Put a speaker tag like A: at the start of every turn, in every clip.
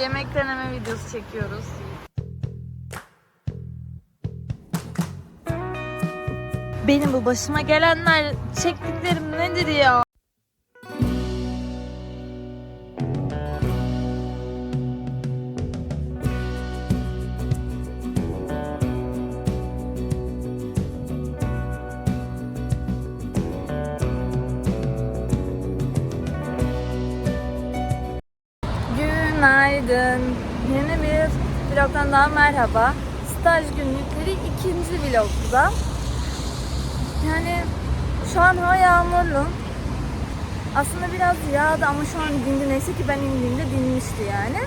A: yemek deneme videosu çekiyoruz. Benim bu başıma gelenler çektiklerim nedir ya? Günaydın. Yeni bir vlogdan daha merhaba. Staj günlükleri ikinci vlogda. Yani şu an hava yağmurlu. Aslında biraz yağdı ama şu an dindi. Neyse ki ben indiğimde dinmişti yani.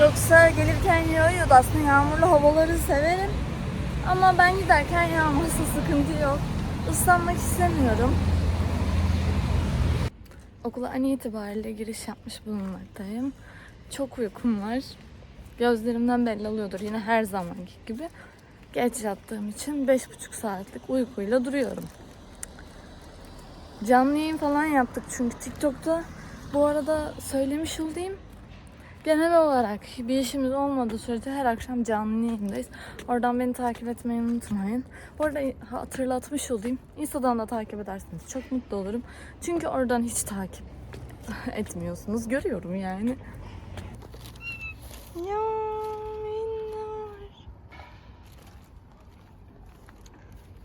A: Yoksa gelirken yağıyordu. Aslında yağmurlu havaları severim. Ama ben giderken yağmazsa sıkıntı yok. Islanmak istemiyorum. Okula an itibariyle giriş yapmış bulunmaktayım. Çok uykum var. Gözlerimden belli oluyordur yine her zamanki gibi. Geç yattığım için 5,5 saatlik uykuyla duruyorum. Canlı yayın falan yaptık çünkü TikTok'ta bu arada söylemiş olayım. Genel olarak bir işimiz olmadığı sürece her akşam canlı yayındayız. Oradan beni takip etmeyi unutmayın. Bu arada hatırlatmış olayım. Insta'dan da takip ederseniz çok mutlu olurum. Çünkü oradan hiç takip etmiyorsunuz. Görüyorum yani. Ya minnoş.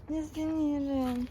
A: Düzgün yerim.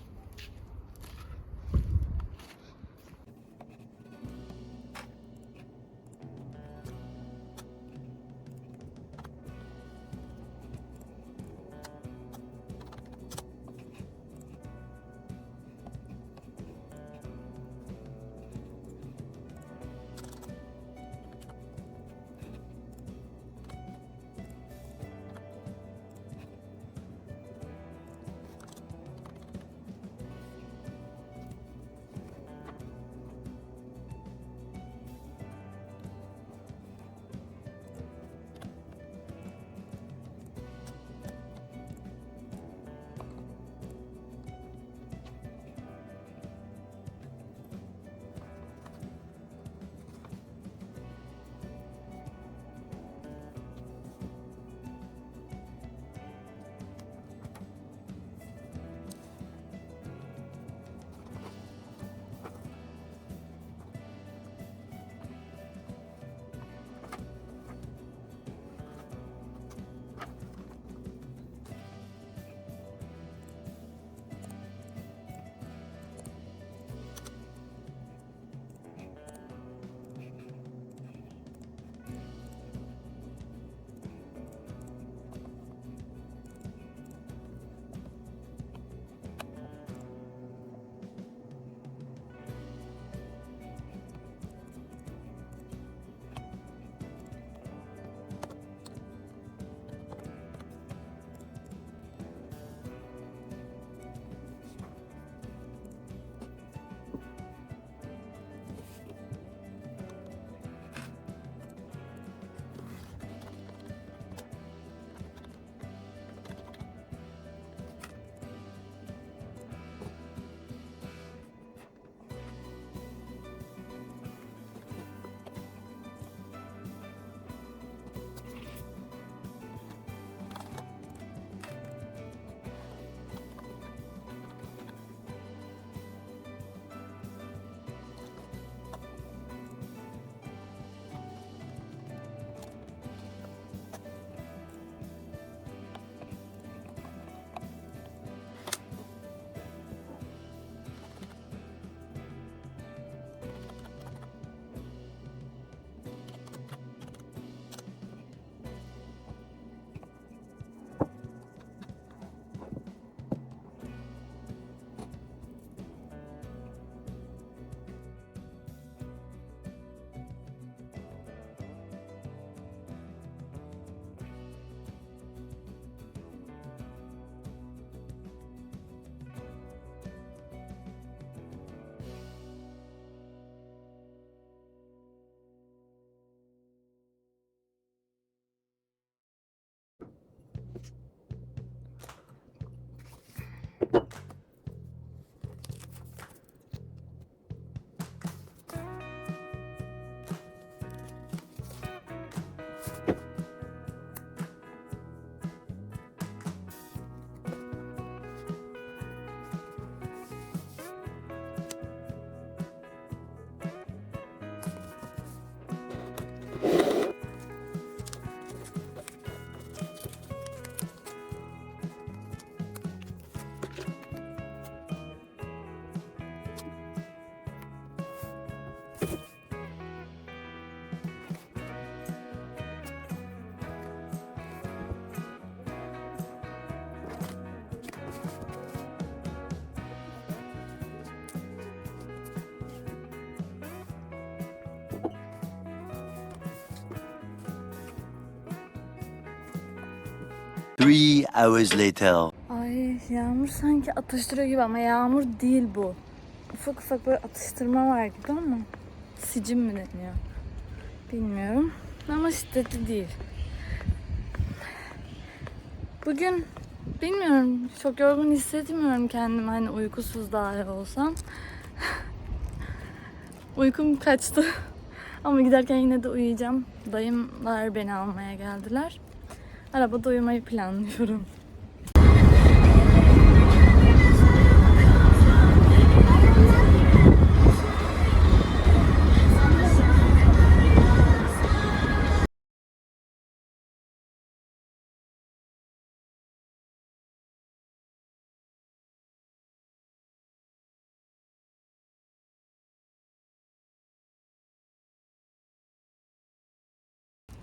B: Three hours later.
A: Ay yağmur sanki atıştırıyor gibi ama yağmur değil bu. Ufak ufak böyle atıştırma var gibi ama sicim mi deniyor? Bilmiyorum. Ama şiddetli değil. Bugün bilmiyorum çok yorgun hissetmiyorum kendimi hani uykusuz dahi olsam. Uykum kaçtı. Ama giderken yine de uyuyacağım. Dayımlar beni almaya geldiler. Arabada uyumayı planlıyorum.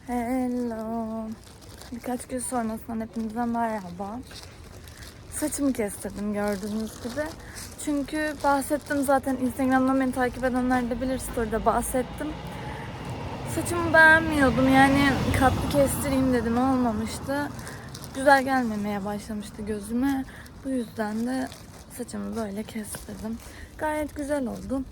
A: Hello. Birkaç gün sonrasından hepinize merhaba. Saçımı kestirdim gördüğünüz gibi. Çünkü bahsettim zaten Instagram'dan beni takip edenler de bilir story'de bahsettim. Saçımı beğenmiyordum yani katlı kestireyim dedim olmamıştı. Güzel gelmemeye başlamıştı gözüme. Bu yüzden de saçımı böyle kestirdim. Gayet güzel oldu.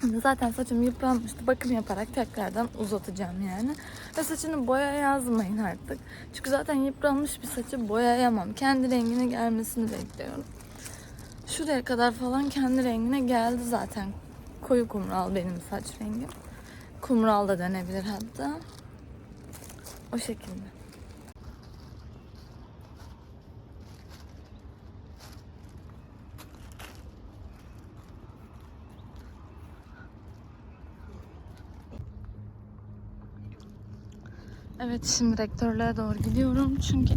A: Zaten saçım yıpranmıştı. Bakım yaparak tekrardan uzatacağım yani. Ve saçını boya yazmayın artık. Çünkü zaten yıpranmış bir saçı boyayamam. Kendi rengine gelmesini bekliyorum. Şuraya kadar falan kendi rengine geldi zaten. Koyu kumral benim saç rengim. Kumral da denebilir hatta. O şekilde. Evet şimdi rektörlüğe doğru gidiyorum çünkü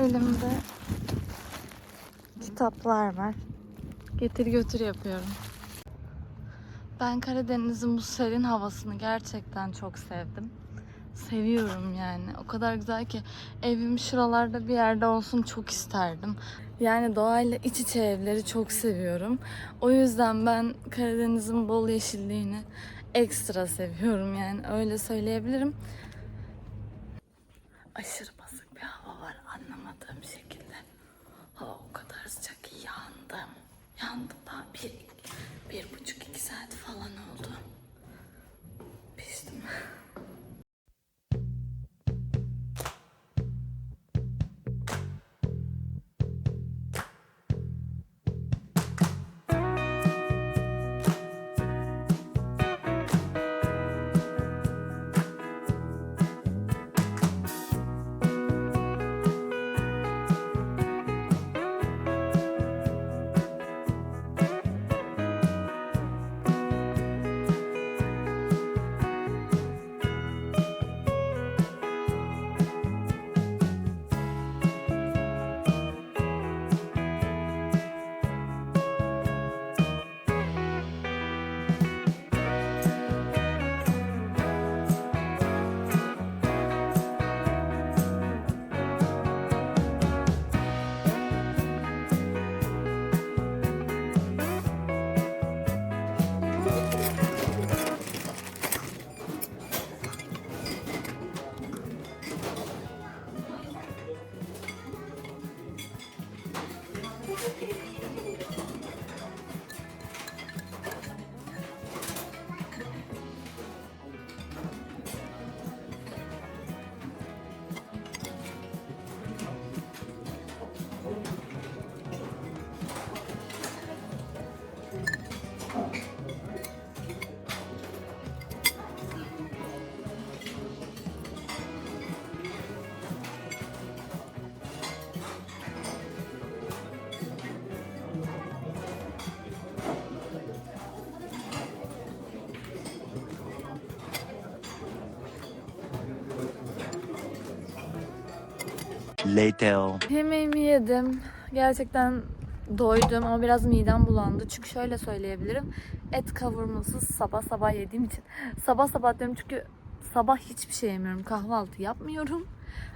A: elimde kitaplar var. Getir götür yapıyorum. Ben Karadeniz'in bu serin havasını gerçekten çok sevdim. Seviyorum yani. O kadar güzel ki evim şuralarda bir yerde olsun çok isterdim. Yani doğayla iç içe evleri çok seviyorum. O yüzden ben Karadeniz'in bol yeşilliğini ekstra seviyorum yani öyle söyleyebilirim aşırı basık bir hava var anlamadığım şekilde. Hava o kadar sıcak ki yandım. Yandım daha bir, bir buçuk iki saat falan oldu. Piştim.
B: Later.
A: Yemeğimi yedim. Gerçekten doydum ama biraz midem bulandı. Çünkü şöyle söyleyebilirim. Et kavurması sabah sabah yediğim için. Sabah sabah diyorum çünkü sabah hiçbir şey yemiyorum. Kahvaltı yapmıyorum.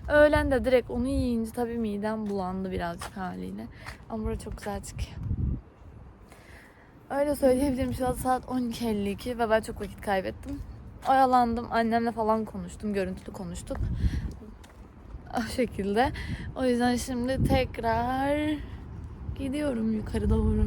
A: Öğlen de direkt onu yiyince tabii midem bulandı birazcık haliyle. Ama burada çok güzel çıkıyor. Öyle söyleyebilirim. Şu an saat 12.52 ve ben çok vakit kaybettim. Oyalandım. Annemle falan konuştum. Görüntülü konuştuk. O şekilde. O yüzden şimdi tekrar gidiyorum yukarı doğru.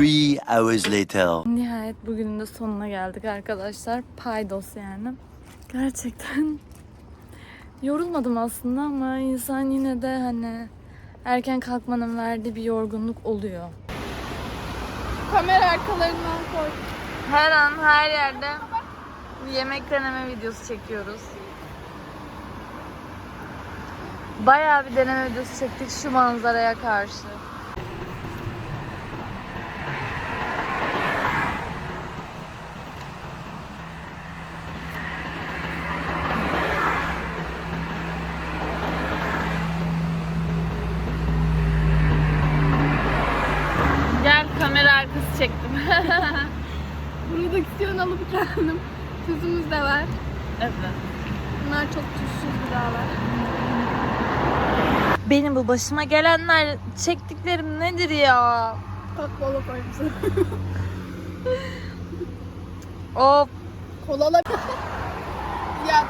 B: Three hours later.
A: Nihayet bugünün de sonuna geldik arkadaşlar. Paydos yani. Gerçekten yorulmadım aslında ama insan yine de hani erken kalkmanın verdiği bir yorgunluk oluyor.
C: Kamera arkalarından koy.
A: Her an her yerde yemek deneme videosu çekiyoruz. Bayağı bir deneme videosu çektik şu manzaraya karşı.
C: Alıp kendim. Tuzumuz da var.
A: evet.
C: Bunlar çok tuzsuz gıdalar.
A: Benim bu başıma gelenler çektiklerim nedir ya?
C: Bak kola koymuşsun.
A: Of
C: Kolala. ya